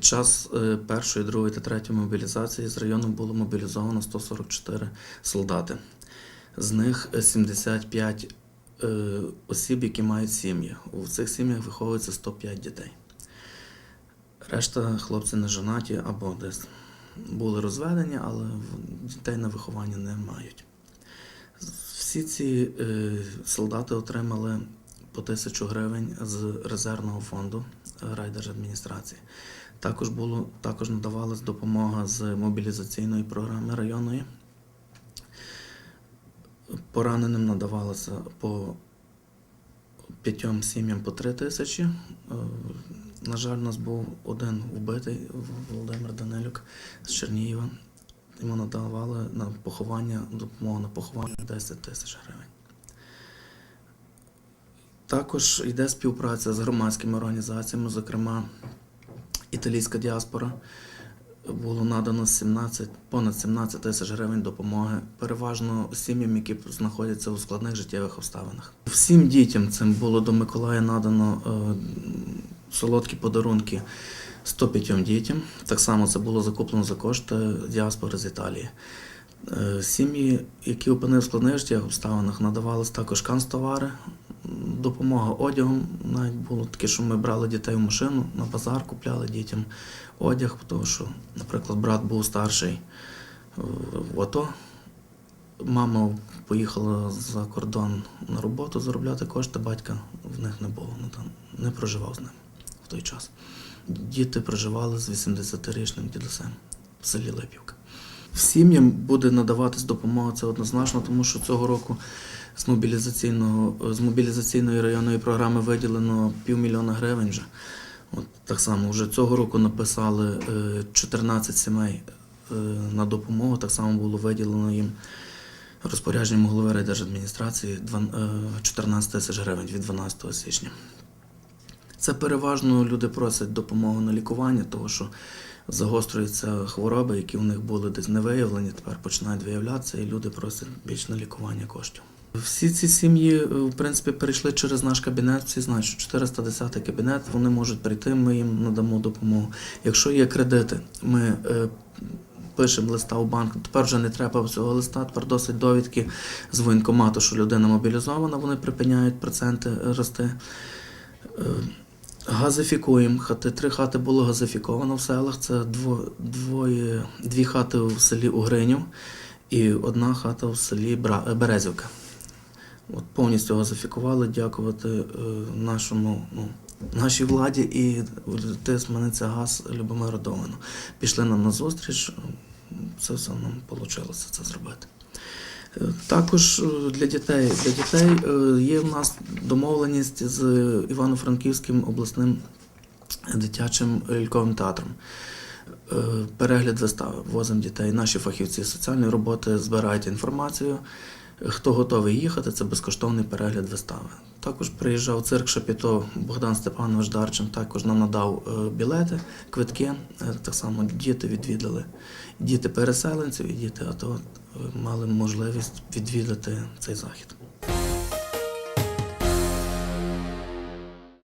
Під час е, першої, другої та третьої мобілізації з району було мобілізовано 144 солдати. З них е, 75 е, осіб, які мають сім'ї. У цих сім'ях виховується 105 дітей. Решта хлопці не жонаті або десь були розведені, але дітей на виховання не мають. Всі ці е, солдати отримали по тисячу гривень з резервного фонду е, райдержадміністрації. Також було також надавалась допомога з мобілізаційної програми районної. Пораненим надавалося по п'ятьом сім'ям по три тисячі. Е, На жаль, у нас був один вбитий Володимир Данилюк з Чернігова. Йому надавали на поховання, допомогу на поховання 10 тисяч гривень. Також йде співпраця з громадськими організаціями, зокрема, італійська діаспора. Було надано 17, понад 17 тисяч гривень допомоги, переважно сім'ям, які знаходяться у складних життєвих обставинах. Всім дітям цим було до Миколая надано е, солодкі подарунки 105 дітям. Так само це було закуплено за кошти діаспори з Італії. Е, Сім'ї, які опинилися в складних життєвих обставинах, надавались також канцтовари, допомога одягом. Навіть було таке, що ми брали дітей в машину, на базар купляли дітям одяг, тому що, наприклад, брат був старший в АТО. Мама поїхала за кордон на роботу заробляти кошти, батька в них не було, ну, не проживав з ним в той час. Діти проживали з 80-річним дідусем в селі Липівка. Сім'ям буде надаватись допомога, це однозначно, тому що цього року з мобілізаційного з мобілізаційної районної програми виділено півмільйона гривень вже. От так само вже цього року написали е, 14 сімей е, на допомогу. Так само було виділено їм розпорядженням голови райдержадміністрації е, 14 тисяч гривень від 12 січня. Це переважно люди просять допомогу на лікування, тому що загострюються хвороби, які у них були десь не виявлені, тепер починають виявлятися, і люди просять більш на лікування коштів. Всі ці сім'ї, е, в принципі, перейшли через наш кабінет. Всі знають, що 410 кабінет, вони можуть прийти, ми їм надамо допомогу. Якщо є кредити, ми е, пишемо листа у банк. Тепер вже не треба цього листа, тепер досить довідки з воєнкомату, що людина мобілізована, вони припиняють проценти е, рости. Газифікуємо хати. Три хати було газифіковано в селах. Це дво, двоє, дві хати в селі Угринів і одна хата в селі Березівка. От повністю газифікували, дякувати е, нашому, ну, нашій владі і тисмениця газ Любомиру Довину. Пішли нам на зустріч, це все нам вийшло це зробити. Е, Також е, для дітей, для дітей є в нас домовленість з Івано-Франківським обласним дитячим ляльковим театром. Перегляд вистави, возимо дітей. Наші фахівці соціальної роботи збирають інформацію. Хто готовий їхати, це безкоштовний перегляд вистави. Також приїжджав цирк Шапіто Богдан Степанович Дарчин, також нам надав е, білети, квитки. Е, Так само діти відвідали. Діти переселенців і діти АТО е, мали можливість відвідати цей захід.